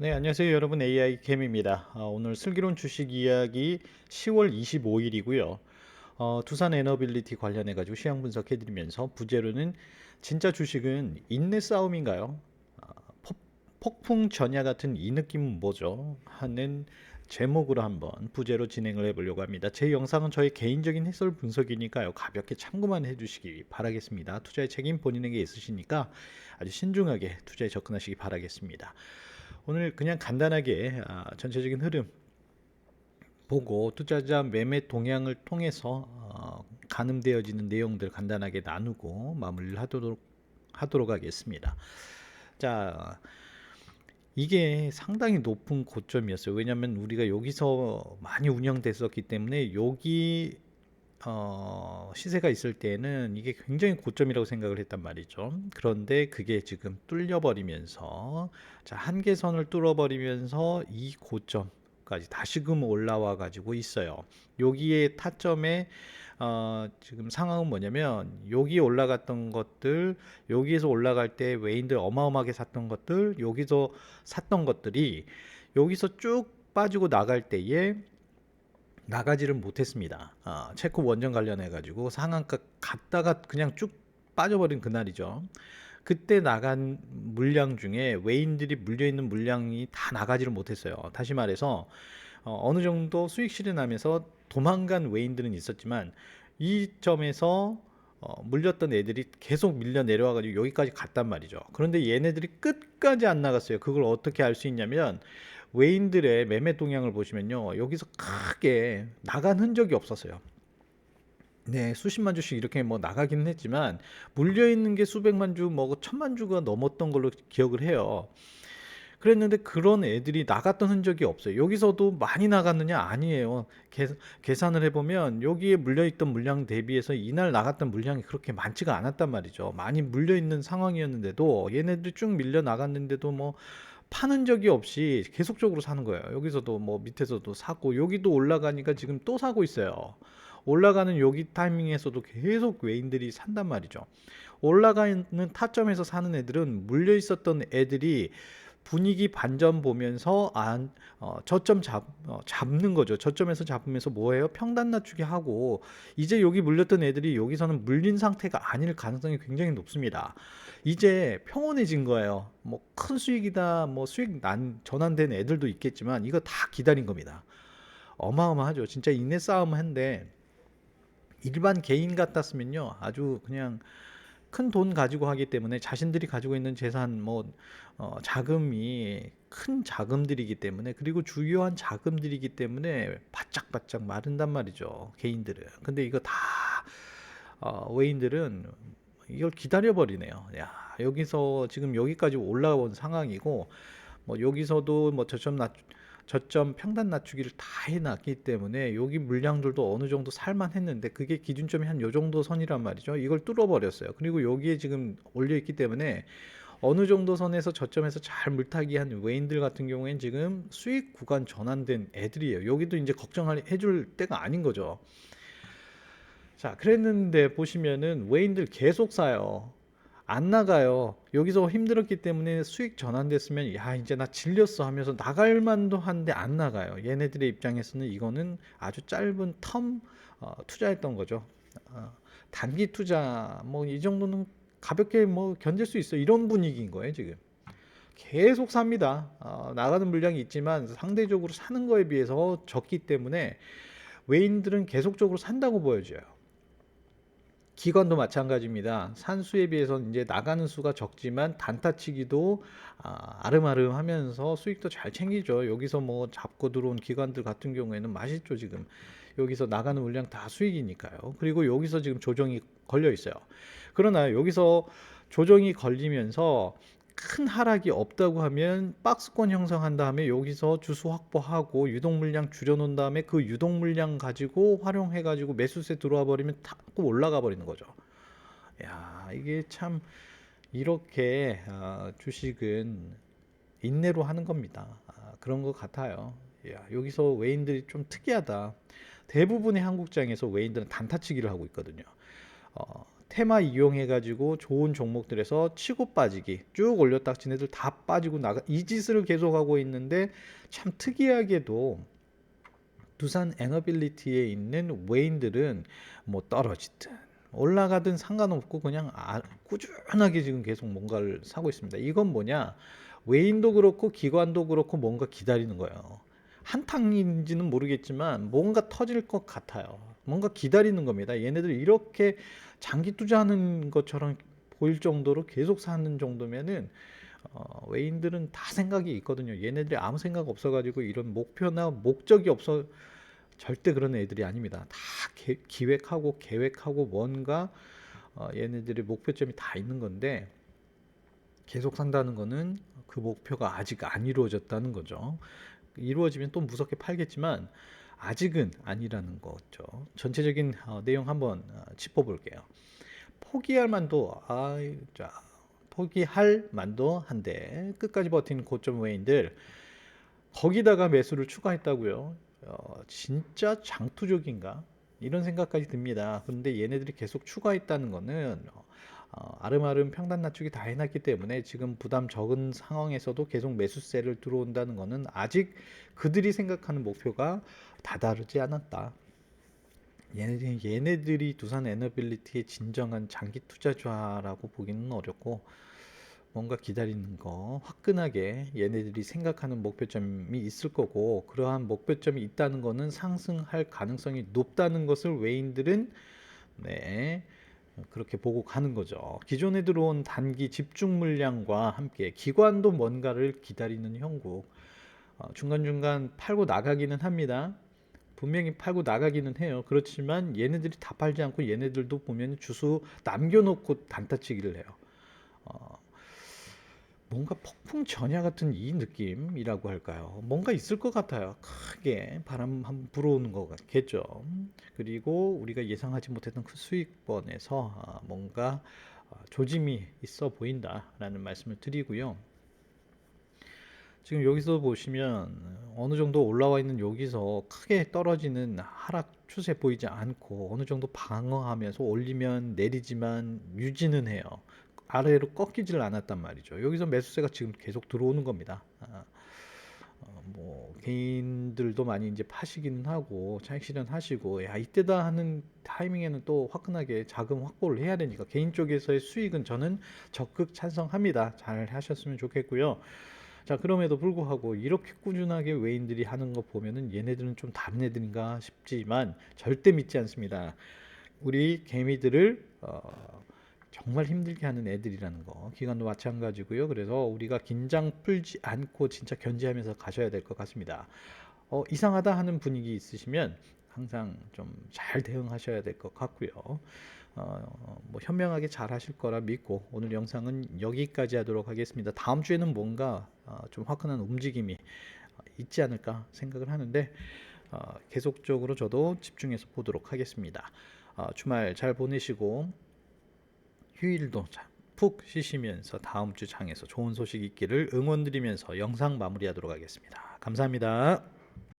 네, 안녕하세요. 여러분 AI 캠입니다. 아, 오늘 슬기로운 주식 이야기 10월 25일이고요. 어, 두산 에너빌리티 관련해 가지고 시황 분석해 드리면서 부제로는 진짜 주식은 인내 싸움인가요? 아, 폭, 폭풍 전야 같은 이 느낌은 뭐죠? 하는 제목으로 한번 부제로 진행을 해보려고 합니다. 제 영상은 저의 개인적인 해설 분석이니까요. 가볍게 참고만 해주시기 바라겠습니다. 투자의 책임 본인에게 있으시니까 아주 신중하게 투자에 접근하시기 바라겠습니다. 오늘 그냥 간단하게 아, 전체적인 흐름 보고 투자자 매매 동향을 통해서 어, 가늠되어지는 내용들 간단하게 나누고 마무리를 하도록 하도록 하겠습니다. 자, 이게 상당히 높은 고점이었어요. 왜냐하면 우리가 여기서 많이 운영됐었기 때문에 여기 어, 시세가 있을 때는 이게 굉장히 고점이라고 생각을 했단 말이죠. 그런데 그게 지금 뚫려버리면서 자 한계선을 뚫어버리면서 이 고점 까지 다시금 올라와 가지고 있어요. 여기에 타점에 어, 지금 상황은 뭐냐면 여기 올라갔던 것들 여기에서 올라갈 때 외인들 어마어마하게 샀던 것들 여기서 샀던 것들이 여기서 쭉 빠지고 나갈 때에 나가지를 못했습니다. 아, 체코 원전 관련해 가지고 상한가 갔다가 그냥 쭉 빠져버린 그날이죠. 그때 나간 물량 중에 외인들이 물려 있는 물량이 다 나가지를 못했어요. 다시 말해서 어, 느 정도 수익 실현하면서 도망간 외인들은 있었지만 이 점에서 어, 물렸던 애들이 계속 밀려 내려와가지고 여기까지 갔단 말이죠. 그런데 얘네들이 끝까지 안 나갔어요. 그걸 어떻게 알 수 있냐면 외인들의 매매 동향을 보시면요. 여기서 크게 나간 흔적이 없었어요. 네, 수십만 주씩 이렇게 뭐 나가기는 했지만 물려 있는 게 수백만 주, 뭐 천만 주가 넘었던 걸로 기억을 해요. 그랬는데 그런 애들이 나갔던 흔적이 없어요. 여기서도 많이 나갔느냐? 아니에요. 계, 계산을 해보면 여기에 물려있던 물량 대비해서 이날 나갔던 물량이 그렇게 많지가 않았단 말이죠. 많이 물려있는 상황이었는데도 얘네들이 쭉 밀려 나갔는데도 뭐 파는 적이 없이 계속적으로 사는 거예요. 여기서도 뭐 밑에서도 사고 여기도 올라가니까 지금 또 사고 있어요. 올라가는 여기 타이밍에서도 계속 외인들이 산단 말이죠. 올라가는 타점에서 사는 애들은 물려 있었던 애들이 분위기 반전 보면서 안 어, 저점 잡 어, 잡는 거죠. 저점에서 잡으면서 뭐예요? 평단 낮추기 하고 이제 여기 물렸던 애들이 여기서는 물린 상태가 아닐 가능성이 굉장히 높습니다. 이제 평온해진 거예요. 뭐 큰 수익이다, 뭐 수익 난 전환된 애들도 있겠지만 이거 다 기다린 겁니다. 어마어마하죠. 진짜 인내 싸움 한데 일반 개인 같았으면요 아주 그냥 큰 돈 가지고 하기 때문에 자신들이 가지고 있는 재산 뭐 어, 자금이 큰 자금들이기 때문에 그리고 주요한 자금들이기 때문에 바짝바짝 마른단 말이죠 개인들은. 근데 이거 다 어, 외인들은 이걸 기다려 버리네요. 야 여기서 지금 여기까지 올라온 상황이고 뭐 여기서도 뭐 저점 낮 저점 평단 낮추기를 다 해놨기 때문에 여기 물량들도 어느 정도 살만했는데 그게 기준점이 한 요 정도 선이란 말이죠. 이걸 뚫어버렸어요. 그리고 여기에 지금 올려 있기 때문에 어느 정도 선에서 저점에서 잘 물타기 한 외인들 같은 경우엔 지금 수익 구간 전환된 애들이에요. 여기도 이제 걱정할 해줄 때가 아닌 거죠. 자, 그랬는데 보시면은 외인들 계속 사요. 안 나가요. 여기서 힘들었기 때문에 수익 전환됐으면 야 이제 나 질렸어 하면서 나갈 만도 한데 안 나가요. 얘네들의 입장에서는 이거는 아주 짧은 텀 어, 투자했던 거죠. 어, 단기 투자 뭐 이 정도는 가볍게 뭐 견딜 수 있어 이런 분위기인 거예요 지금. 계속 삽니다. 어, 나가는 물량이 있지만 상대적으로 사는 거에 비해서 적기 때문에 외인들은 계속적으로 산다고 보여져요. 기관도 마찬가지입니다. 산수에 비해서 이제 나가는 수가 적지만 단타치기도 아, 아름아름 하면서 수익도 잘 챙기죠. 여기서 뭐 잡고 들어온 기관들 같은 경우에는 맛있죠 지금. 여기서 나가는 물량 다 수익이니까요. 그리고 여기서 지금 조정이 걸려 있어요. 그러나 여기서 조정이 걸리면서 큰 하락이 없다고 하면 박스권 형성한 다음에 여기서 주수 확보하고 유동 물량 줄여 놓은 다음에 그 유동 물량 가지고 활용해 가지고 매수세 들어와 버리면 타고 올라가 버리는 거죠. 야, 이게 참 이렇게 아, 주식은 인내로 하는 겁니다. 아, 그런 것 같아요. 야, 여기서 외인들이 좀 특이하다. 대부분의 한국장에서 외인들은 단타치기를 하고 있거든요. 어, 테마 이용해 가지고 좋은 종목들에서 치고 빠지기 쭉 올렸다 지네들 다 빠지고 나가 이 짓을 계속하고 있는데 참 특이하게도 두산 에너빌리티에 있는 외인들은 뭐 떨어지든 올라가든 상관없고 그냥 아- 꾸준하게 지금 계속 뭔가를 사고 있습니다. 이건 뭐냐? 외인도 그렇고 기관도 그렇고 뭔가 기다리는 거예요. 한탕인지는 모르겠지만 뭔가 터질 것 같아요. 뭔가 기다리는 겁니다. 얘네들 이렇게 장기 투자하는 것처럼 보일 정도로 계속 사는 정도면은 어, 외인들은 다 생각이 있거든요. 얘네들이 아무 생각 없어가지고 이런 목표나 목적이 없어 절대 그런 애들이 아닙니다. 다 계- 기획하고 계획하고 뭔가 어, 얘네들의 목표점이 다 있는 건데 계속 산다는 거는 그 목표가 아직 안 이루어졌다는 거죠. 이루어지면 또 무섭게 팔겠지만 아직은 아니라는 거죠. 전체적인 어, 내용 한번 어, 짚어볼게요. 포기할 만도 아, 자 포기할 만도 한데 끝까지 버틴 고점 외인들 거기다가 매수를 추가했다고요. 어, 진짜 장투족인가? 이런 생각까지 듭니다. 그런데 얘네들이 계속 추가했다는 거는 어, 아름아름 평단 낮추기 다 해놨기 때문에 지금 부담 적은 상황에서도 계속 매수세를 들어온다는 거는 아직 그들이 생각하는 목표가 다다르지 않았다. 얘네들이, 얘네들이 두산 에너빌리티의 진정한 장기 투자자라고 보기는 어렵고 뭔가 기다리는 거 화끈하게 얘네들이 생각하는 목표점이 있을 거고 그러한 목표점이 있다는 거는 상승할 가능성이 높다는 것을 외인들은 네 그렇게 보고 가는 거죠. 기존에 들어온 단기 집중 물량과 함께 기관도 뭔가를 기다리는 형국 어, 중간중간 팔고 나가기는 합니다. 분명히 팔고 나가기는 해요. 그렇지만 얘네들이 다 팔지 않고 얘네들도 보면 주수 남겨놓고 단타치기를 해요. 어, 뭔가 폭풍 전야 같은 이 느낌이라고 할까요? 뭔가 있을 것 같아요. 크게 바람 한 불어오는 것 같겠죠. 그리고 우리가 예상하지 못했던 그 수익권에서 아, 뭔가 아, 조짐이 있어 보인다라는 말씀을 드리고요. 지금 여기서 보시면 어느 정도 올라와 있는 여기서 크게 떨어지는 하락 추세 보이지 않고 어느 정도 방어하면서 올리면 내리지만 유지는 해요. 아래로 꺾이질 않았단 말이죠. 여기서 매수세가 지금 계속 들어오는 겁니다. 아, 어, 뭐 개인들도 많이 이제 파시기는 하고 차익 실현하시고 야 이때다 하는 타이밍에는 또 화끈하게 자금 확보를 해야 되니까 개인 쪽에서의 수익은 저는 적극 찬성합니다. 잘 하셨으면 좋겠고요. 자 그럼에도 불구하고 이렇게 꾸준하게 외인들이 하는 거 보면은 얘네들은 좀 다른 애들인가 싶지만 절대 믿지 않습니다. 우리 개미들을 어, 정말 힘들게 하는 애들이라는 거 기관도 마찬가지고요. 그래서 우리가 긴장 풀지 않고 진짜 견제하면서 가셔야 될 것 같습니다. 어, 이상하다 하는 분위기 있으시면 항상 좀 잘 대응하셔야 될 것 같고요. 어, 뭐 현명하게 잘 하실 거라 믿고 오늘 영상은 여기까지 하도록 하겠습니다. 다음 주에는 뭔가 어, 좀 화끈한 움직임이 있지 않을까 생각을 하는데 어, 계속적으로 저도 집중해서 보도록 하겠습니다. 어, 주말 잘 보내시고 휴일도 자- 푹 쉬시면서 다음 주 장에서 좋은 소식 있기를 응원드리면서 영상 마무리하도록 하겠습니다. 감사합니다.